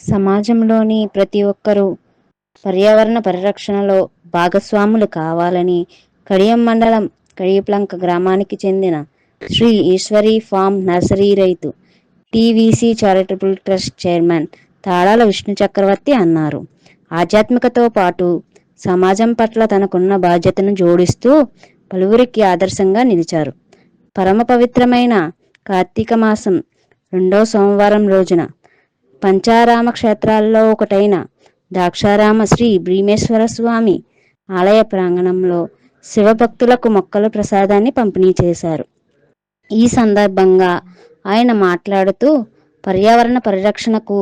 సమాజంలోని ప్రతి ఒక్కరూ పర్యావరణ పరిరక్షణలో భాగస్వాములు కావాలని కడియం మండలం కడియప్లంక గ్రామానికి చెందిన శ్రీ ఈశ్వరి ఫామ్ నర్సరీ రైతు TVC charitable trust chairman Talala Vishnu Chakravarthi అన్నారు. ఆధ్యాత్మికతో పాటు సమాజం పట్ల తనకున్న బాధ్యతను జోడిస్తూ పలువురికి ఆదర్శంగా నిలిచారు. పరమ పవిత్రమైన కార్తీక మాసం రెండో సోమవారం రోజున పంచారామ క్షేత్రాల్లో ఒకటైన ద్రాక్షారామ శ్రీ భీమేశ్వర స్వామి ఆలయ ప్రాంగణంలో శివభక్తులకు మొక్కల ప్రసాదాన్ని పంపిణీ చేశారు. ఈ సందర్భంగా ఆయన మాట్లాడుతూ పర్యావరణ పరిరక్షణకు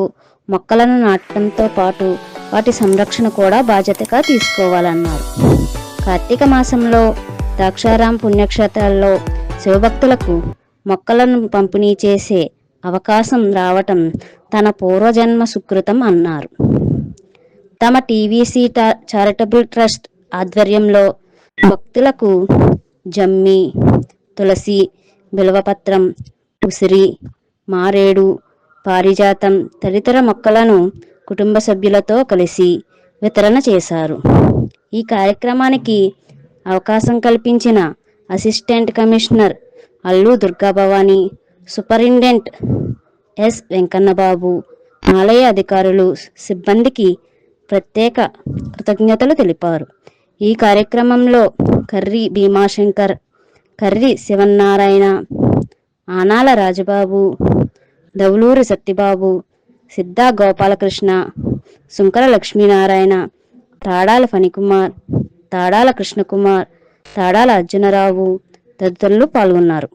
మొక్కలను నాటడంతో పాటు వాటి సంరక్షణ కూడా బాధ్యతగా తీసుకోవాలన్నారు. కార్తీక మాసంలో ద్రాక్షారాం పుణ్యక్షేత్రాల్లో శివభక్తులకు మొక్కలను పంపిణీ చేసే అవకాశం రావటం తన పూర్వజన్మ సుకృతం అన్నారు. తమ టీవీసీ చారిటబుల్ ట్రస్ట్ ఆధ్వర్యంలో భక్తులకు జమ్మి తులసి బిల్వపత్రం ఉసిరి మారేడు పారిజాతం తదితర మొక్కలను కుటుంబ సభ్యులతో కలిసి వితరణ చేశారు. ఈ కార్యక్రమానికి అవకాశం కల్పించిన assistant commissioner Allu Durgabhavani superintendent S Venkannababu. ఆలయ అధికారులు సిబ్బందికి ప్రత్యేక కృతజ్ఞతలు తెలిపారు. ఈ కార్యక్రమంలో కర్రి భీమాశంకర్ కర్రి శివన్నారాయణ ఆనాల రాజబాబు దవులూరి సత్యబాబు సిద్ధా గోపాలకృష్ణ సుంకర లక్ష్మీనారాయణ తాడాల ఫణికుమార్ తాడాల కృష్ణకుమార్ తాడాల అర్జునరావు తదితరులు పాల్గొన్నారు.